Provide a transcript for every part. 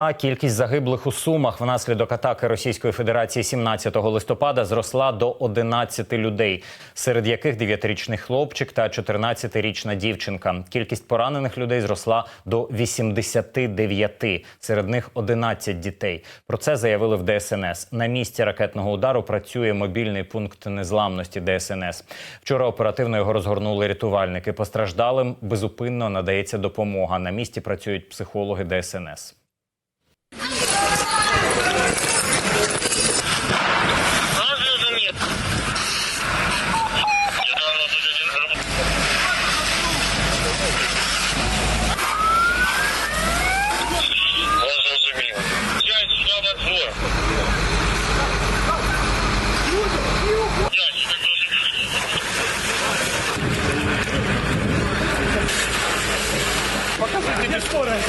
А кількість загиблих у Сумах внаслідок атаки Російської Федерації 17 листопада зросла до 11 людей, серед яких 9-річний хлопчик та 14-річна дівчинка. Кількість поранених людей зросла до 89, серед них 11 дітей. Про це заявили в ДСНС. На місці ракетного удару працює мобільний пункт незламності ДСНС. Вчора оперативно його розгорнули рятувальники. Постраждалим безупинно надається допомога. На місці працюють психологи ДСНС. Дякую.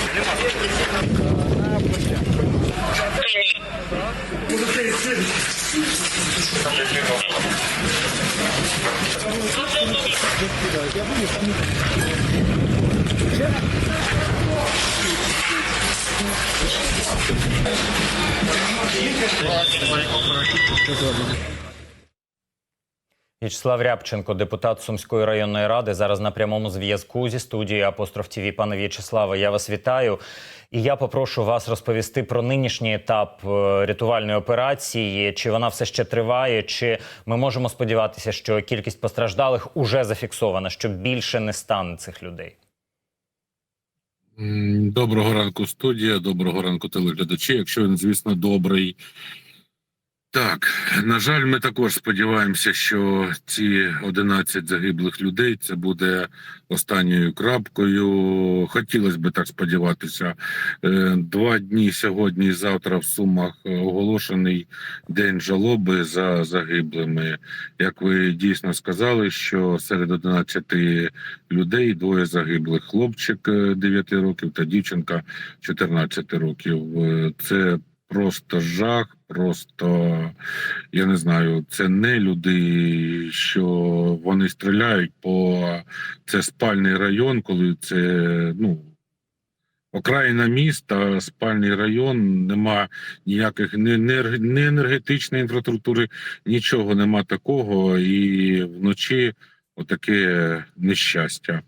В'ячеслав Рябченко, депутат Сумської районної ради, зараз на прямому зв'язку зі студією Апостроф ТВ. Пане В'ячеславе, я вас вітаю. І я попрошу вас розповісти про нинішній етап е, рятувальної операції. Чи вона все ще триває, чи ми можемо сподіватися, що кількість постраждалих уже зафіксована, що більше не стане цих людей? Доброго ранку, студія. Доброго ранку, телеглядачі. Якщо він, звісно, добрий. Так, на жаль, ми також сподіваємося, що ці 11 загиблих людей це буде останньою крапкою. Хотілося б так сподіватися. Е, Два дні сьогодні завтра в Сумах оголошений день жалоби за загиблими. Як ви дійсно сказали, що серед 11 людей двоє загиблих: хлопчик е, 9 років та дівчинка 14 років. Е, Це просто жах, просто я не знаю, це не люди, що вони стріляють по це спальний район, коли це ну. Окраїна міста, спальний район, нема ніяких ні, енергетичної інфраструктури, нічого нема такого, і вночі отаке нещастя.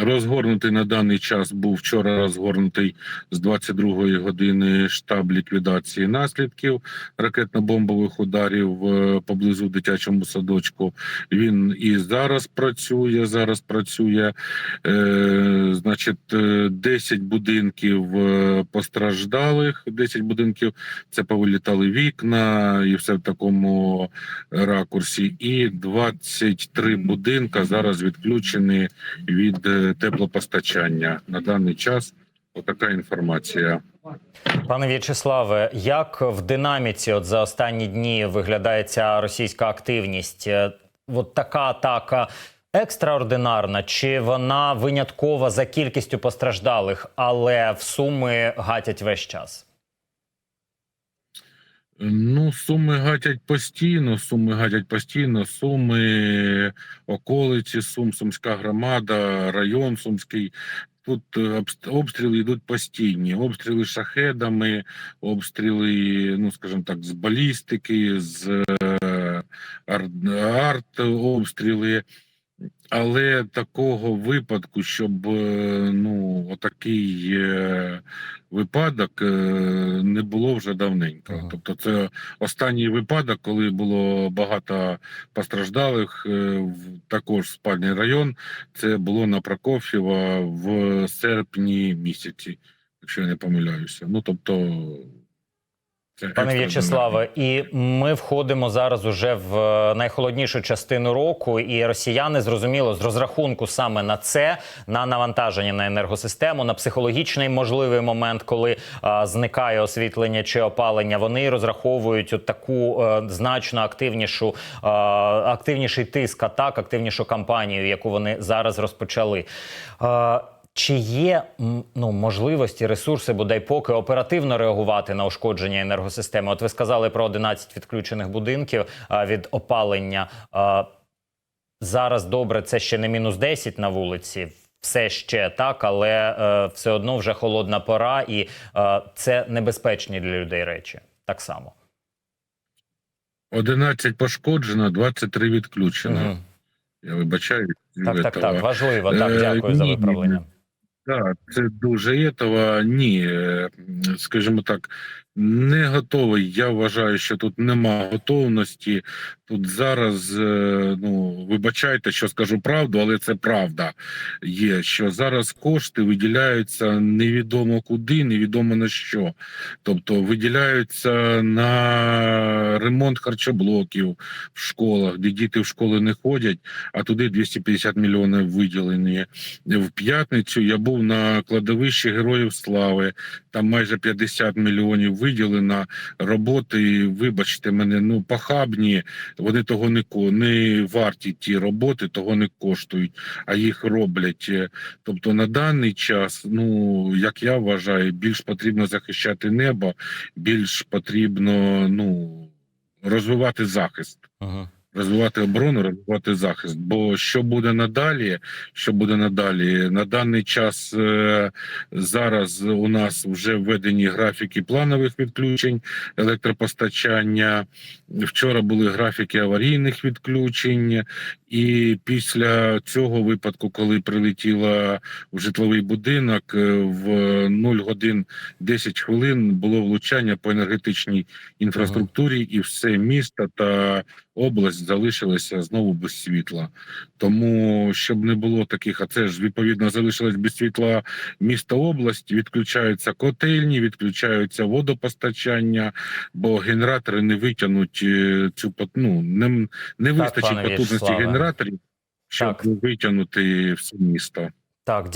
Розгорнутий на даний час був вчора розгорнутий з 22-ї години штаб ліквідації наслідків ракетно-бомбових ударів е, поблизу дитячому садочку. Він і зараз працює. Зараз працює. Е, значить, е, 10 будинків е, постраждалих. 10 будинків це повилітали вікна, і все в такому ракурсі. І 23 будинка зараз відключені від е, теплопостачання на даний час. Отака інформація. Пане В'ячеславе, як в динаміці от за останні дні виглядає ця російська активність? Е, От така атака екстраординарна, чи вона виняткова за кількістю постраждалих, але в суми гатять весь час? Ну, суми гатять постійно, суми гатять постійно, суми, околиці, Сум, Сумська громада, район Сумський. Тут е, обст- обстріли йдуть постійні. Обстріли шахедами, обстріли, ну скажімо так, з балістики, з е, арт обстріли. Але такого випадку, щоб е, ну отакий е, випадок е, не було вже давненько. Ага. Тобто, це останній випадок, коли було багато постраждалих, в також спальний район. Це було на Прокоф'єва в серпні місяці, якщо я не помиляюся. Ну тобто, Пане. В'ячеславе, і ми входимо зараз уже в е, найхолоднішу частину року, і росіяни зрозуміло з розрахунку саме на це, на навантаження на енергосистему, на психологічний можливий момент, коли а, зникає освітлення чи опалення. Вони розраховують от таку е, значно активнішу е, активніший тиск атак, активнішу кампанію, яку вони зараз розпочали. Е, Чи є ну, можливості, ресурси, бодай поки оперативно реагувати на ушкодження енергосистеми? От ви сказали про 11 відключених будинків а, від опалення. А, зараз добре, це ще не мінус 10 на вулиці. все ще так, але е, все одно вже холодна пора, і е, це небезпечні для людей речі. Так само. 11 пошкоджено, 23 відключено. Мгм. Я вибачаю. Так, так, так. Важливо. Е, Так, дякую за ні, виправлення. Так, це дуже того. Ні, е, скажімо так, не готовий. Я вважаю, що тут нема готовності. Тут зараз, е, ну вибачайте, що скажу правду, але це правда є. Що зараз кошти виділяються невідомо куди, невідомо на що. Тобто виділяються на ремонт харчоблоків в школах, де діти в школи не ходять, а туди 250 мільйонів виділені. В п'ятницю я був на кладовищі Героїв Слави. Там майже 50 мільйонів виділено роботи. Вибачте мене, ну похабні. Вони того не не варті ті роботи, того не коштують, а їх роблять. Е, Тобто на даний час, ну як я вважаю, більш потрібно захищати небо, більш потрібно ну розвивати захист Мгм. Розвивати оборону, розвивати захист. Бо що буде надалі? Що буде надалі? На даний час е, зараз у нас вже введені графіки планових відключень електропостачання. Вчора були графіки аварійних відключень, і після цього випадку, коли прилетіла в житловий будинок, е, в 0 годин 10 хвилин було влучання по енергетичній інфраструктурі, і все місто та область залишилися знову без світла. Тому щоб не було таких, а це ж відповідно залишилось без світла місто область. Відключаються котельні, відключаються водопостачання, бо генератори не витягнуть е, цю ну, не, не вистачить потужності В'ячеславе. генераторів, щоб Так. витягнути все місто. Так,